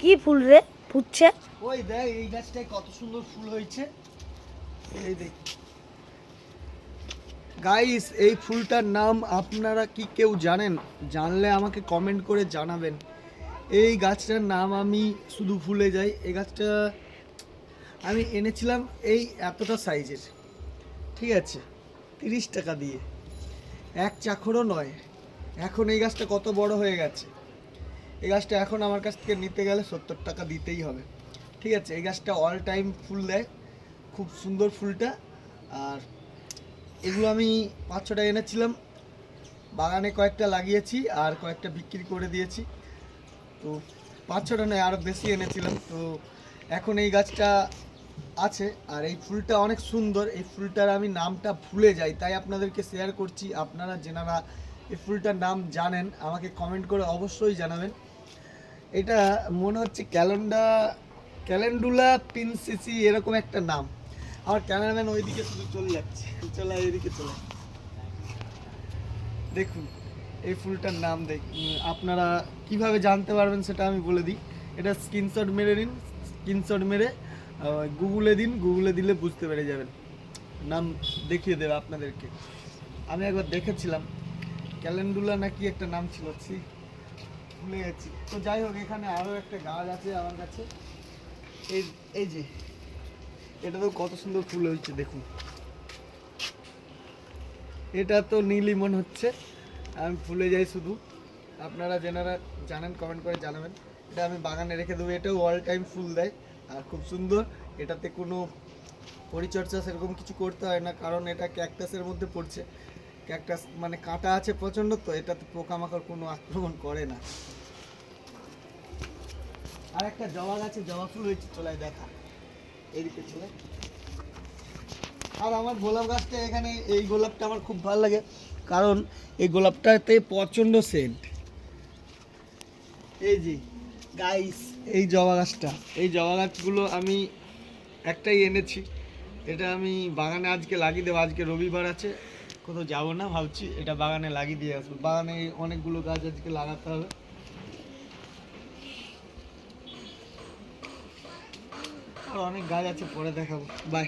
কি ফুল রে? ফুটছে? ওই দেখ, এই গাছটায় কত সুন্দর ফুল হয়েছে। এই দেখ। গাইস এই ফুলটার নাম আপনারা কি কেউ জানেন? জানলে আমাকে কমেন্ট করে জানাবেন। এই গাছটার নাম আমি শুধু ভুলে যাই। এই গাছটা আমি এনেছিলাম এই এতটা সাইজের ঠিক আছে? তিরিশ টাকা দিয়ে। এক চাখরও নয়। এখন এই গাছটা কত বড় হয়ে গেছে? এই গাছটা এখন আমার কাছ থেকে নিতে গেলে সত্তর টাকা দিতেই হবে। ঠিক আছে, এই গাছটা অল টাইম ফুল দেয়, খুব সুন্দর ফুলটা। আর এগুলো আমি পাঁচ ছটা এনেছিলাম, বাগানে কয়েকটা লাগিয়েছি আর কয়েকটা বিক্রি করে দিয়েছি। তো পাঁচ ছটা নয় আরও বেশি এনেছিলাম। তো এখন এই গাছটা আছে আর এই ফুলটা অনেক সুন্দর। এই ফুলটার আমি নামটা ভুলে যাই, তাই আপনাদেরকে শেয়ার করছি। আপনারা, যেনারা এই ফুলটার নাম জানেন? আমাকে কমেন্ট করে অবশ্যই জানাবেন। এটা মনে হচ্ছে ক্যালেন্ডা, ক্যালেন্ডুলা পিনসিসি এরকম একটা নাম। আমার ক্যামেরাম্যান ওইদিকে শুধু চলে যাচ্ছে। চলে এদিকে চলে দেখুন, এই ফুলটার নাম দেখ আপনারা কীভাবে জানতে পারবেন সেটা আমি বলে দিই। এটা স্ক্রিনশট মেরে নিন। স্ক্রিনশট মেরে গুগলে দিন। গুগলে দিলে বুঝতে পেরে যাবেন। নাম দেখিয়ে দেবে আপনাদেরকে। আমি একবার দেখেছিলাম। ক্যালেন্ডুলা নাকি একটা নাম ছিল ভুলে গেছি। তো যাই হোক, এখানে আরও একটা গাছ আছে আমার কাছে। এই এই যে, এটা তো কত সুন্দর ফুল হয়েছে, দেখুন। এটা তো নীলিমন হচ্ছে, আমি ভুলে যাই শুধু। আপনারা যেনারা জানেন কমেন্ট করে জানাবেন। এটা আমি বাগানে রেখে দেবো, এটাও অল টাইম ফুল দেয়, আর খুব সুন্দর। এটাতে কোনো পরিচর্যা সেরকম কিছু করতে হয় না, কারণ এটা ক্যাকটাসের মধ্যে পড়ছে। ক্যাকটাস মানে কাঁটা আছে প্রচণ্ড, তো এটাতে পোকামাকড় কোনো আক্রমণ করে না। আর একটা জবা গাছে জবা ফুল হয়েছে, চলে দেখা। এদিকে চলে আর আমার গোলাপ গাছটা এখানে, এই গোলাপটা আমার খুব ভালো লাগে, কারণ এই গোলাপটাতে প্রচণ্ড সেন্ট এই যে গাইস এই জবা গাছটা। এই জবা গাছগুলো আমি একটাই এনেছি, এটা আমি বাগানে আজকে লাগিয়ে দেবো, আজকে রবিবার আছে। কোথাও যাব না, ভাবছি এটা বাগানে লাগিয়ে দিয়ে আসব। বাগানে অনেকগুলো গাছ আজকে লাগাতে হবে। আর অনেক গাছ আছে, পরে দেখাবো। বাই